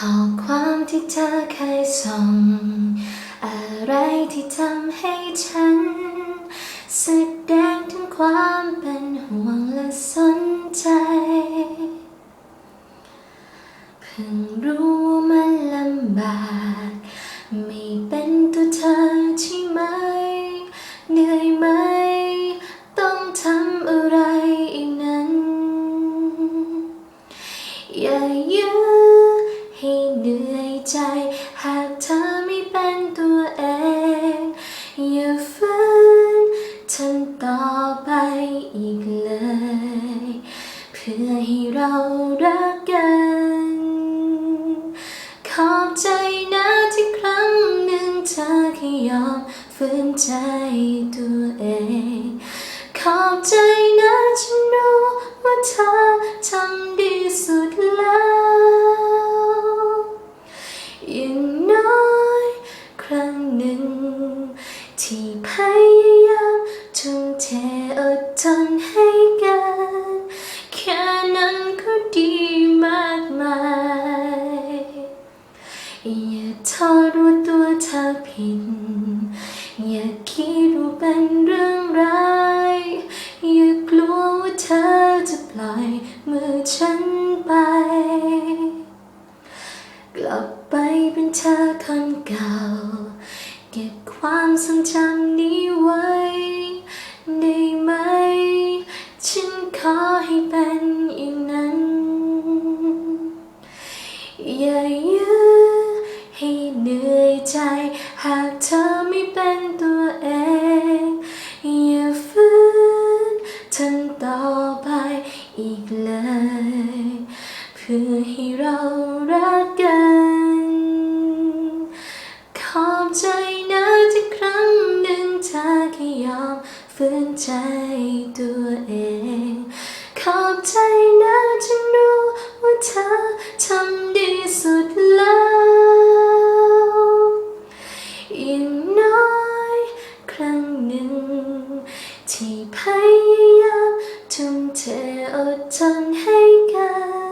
ข้อความที่เธอเคยส่ง อะไรที่ทำให้ฉันแสดงถึงความเป็นห่วงและสนใจเพิ่งรู้มันลำบากไม่เป็นตัวเธอใช่ไหม เหนื่อยไหม ต้องทำอะไรอีกนั้น อย่ายื้อ ให้เหนื่อยใจ หากเธอไม่เป็นตัวเอง อย่าฝืนทำต่อไปอีกเลย เพื่อให้เรารักกัน ขอบใจนะที่ครั้งหนึ่งเธอแค่ยอมฝืนใจตัวเอง ขอบใจนะฉันรู้ว่าเธอทำดี อย่าโทษว่าตัวเธอผิด อย่าคิดว่าเป็นเรื่องร้าย อย่ากลัวว่าเธอจะปล่อยมือฉันไป กลับไปเป็นเธอคนเก่า เก็บความทรงจำนี้ไว้ เลย เพื่อให้เรารักกัน ขอบใจนะที่ครั้งหนึ่งเธอแค่ยอมฝืนใจตัวเอง ขอบใจนะฉันรู้ว่าเธอทำ เทอดทนให้กัน